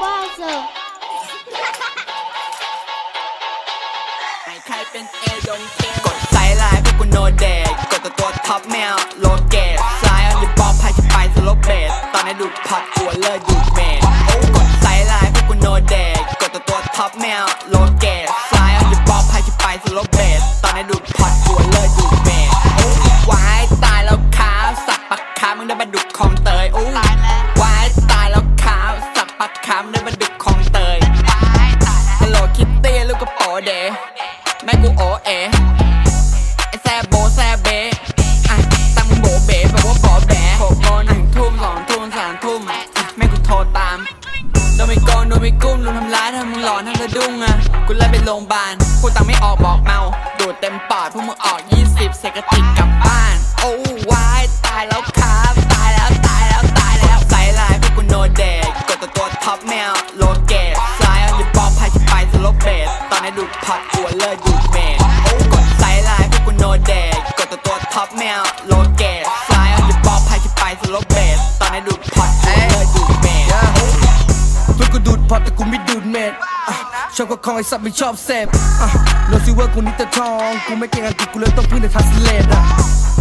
Better. ใครเป็นเอดงเกกดไซไลน์พวกกูโนเดกกดตัวตัวท็อปแมวโลเกตสายอันดิบอลพายจะไปสโลเบสตอนนี้ดูดพัดกัวเลิศดูดเมนโอ้กดไซไลน์พวกกูโนเดกกดตัวตัวท็อปแมวโลเกต กุ้มโดนทำร้ายทำมึงหลอนทำสะดุ้งอะกูเลยไปโรงพยาบาลพูตังไม่ออกบอกเมาดูดเต็มปอดพวกมึงออก 20เสกติกกลับบ้าน โอ้วายตายแล้วครับตายแล้วตายแล้วตายแล้วใส่ลายพวกกูโนเดกกดตัวตัวท็อปแมวโลเกตสายอันดิบอลพายจะไปสโลเบสตอนนี้ดูดพอดกลัวเลิศดูดเมนโอ้กดใส่ลายพวกกูโนเดก แต่กูไม่ดูดเม็ดอะชอบก็คองไอ้สัตว์ไม่ชอบเสพอะโนซิเวอร์กูนี่แต่ทอง กูไม่เก่งอังกฤษกูเลยต้องพึ่งในทัสเลดอะ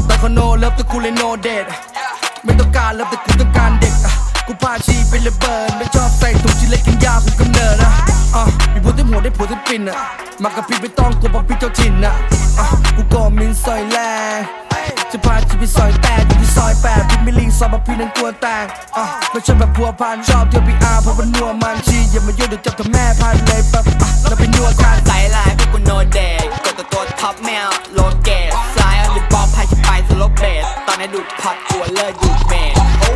ตอนคอนโนเลิฟแต่กูเลยโนเดทไม่ต้องการเลิฟแต่กูต้องการเด็กอะกูพาชีไประเบิดไม่ชอบใส่ถุงที่เล็กกินยากูกำเนิดอะอะมีผัวเต็มหัวได้ผัวเต็มปินอะมากับพี่ไม่ต้องกลัวเพราะพี่เจ้าถิ่นอะอะกูก็มินซอยแลจะพาชีไปซอยแตก ม่ลิงซอบแบบพี่นั้นกลัวแตกอะไม่ใช่แบบพัวพันชอบเที่ยวพีอาร์เพราะมันนัวมันชีอย่ามายุ่งเดี๋ยวจับตัวแม่พันเลยแบบอะแล้วไปนัวกันใส่ลายพวกกูโนเดกกดตัวตัวท็อปแมวโลเกตสายอันดิบอลพายจะไปสโลเบสตอนนี้ดูดพัดกลัวเลิกดูดเมน